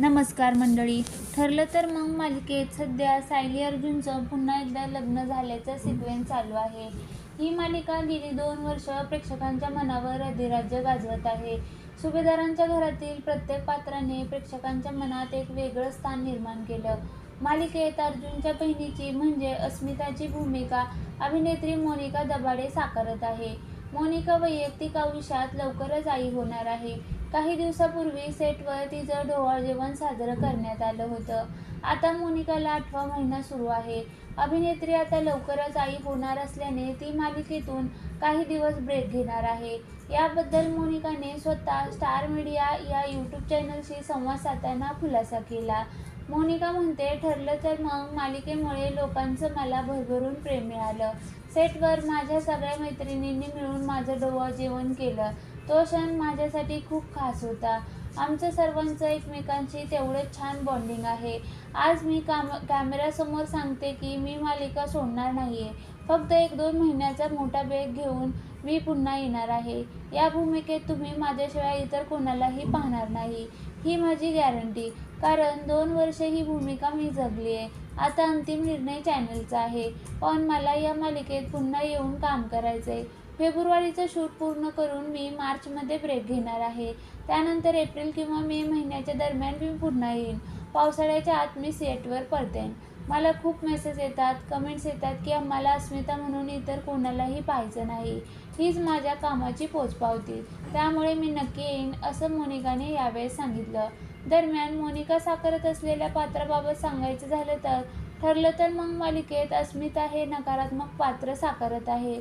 नमस्कार मंडळी. ठरलं तर मग मालिकेत सध्या सायली अर्जुनचं पुन्हा एकदा लग्न झाल्याचं सिक्वेन्स चालू आहे. ही मालिका गेली दोन वर्ष प्रेक्षकांच्या मनावर अधिराज्य गाजवत आहे. सुभेदारांच्या घरातील प्रत्येक पात्राने प्रेक्षकांच्या मनात एक वेगळं स्थान निर्माण केलं. मालिकेत अर्जुनच्या बहिणीची म्हणजे अस्मिताची भूमिका अभिनेत्री मोनिका दबाडे साकारत आहे. मोनिका वैयक्तिक आयुष्यात लवकरच आई होणार आहे. काही दिवसापूर्वी सेटवर तिचं डोहाळ जेवण साजरं करण्यात आलं होतं. आता मोनिकाला आठवा महिना सुरू आहे. अभिनेत्री आता लवकरच आई होणार असल्याने ती मालिकेतून काही दिवस ब्रेक घेणार आहे. याबद्दल मोनिकाने स्वतः स्टार मीडिया या यूट्यूब चॅनलशी संवाद साधताना खुलासा केला. मोनिका म्हणते ठरलं तर मग मालिकेमुळे लोकांचं मला भरभरून प्रेम मिळालं. सेटवर माझ्या सगळ्या मैत्रिणींनी मिळून माझं डोवा जेवण केलं. तो क्षण माझ्यासाठी खूप खास होता. आमचं सर्वांचं एकमेकांशी तेवढंच छान बॉन्डिंग आहे. आज मी काम कॅमेऱ्यासमोर सांगते की मी मालिका सोडणार नाही आहे फक्त एक दोन महिन्याचा मोठा ब्रेक घेऊन मी पुन्हा येणार आहे. या भूमिकेत तुम्ही माझ्याशिवाय इतर कोणालाही पाहणार नाही. ही माझी गॅरंटी कारण दोन वर्ष ही भूमिका मी जगली आहे. आता अंतिम निर्णय चॅनलचा आहे. पण मला या मालिकेत पुन्हा येऊन काम करायचं आहे फेब्रुवारीचं शूट पूर्ण करून मी मार्चमध्ये ब्रेक घेणार आहे. त्यानंतर एप्रिल किंवा मे महिन्याच्या दरम्यान मी पुन्हा येईन. पावसाळ्याच्या आत मी सेटवर परतेन मला खूप मेसेज येतात कमेंट्स येतात की आम्हाला अस्मिता म्हणून इतर कोणालाही पाहायचं नाही. हीच माझ्या कामाची पोचपावती. त्यामुळे मी नक्की येईन असं मोनिकाने यावेळेस सांगितलं. दरम्यान मोनिका साकारत असलेल्या पात्राबाबत सांगायचं झालं तर ठरलं तर मग मालिकेत अस्मिता हे नकारात्मक पात्र साकारत आहे.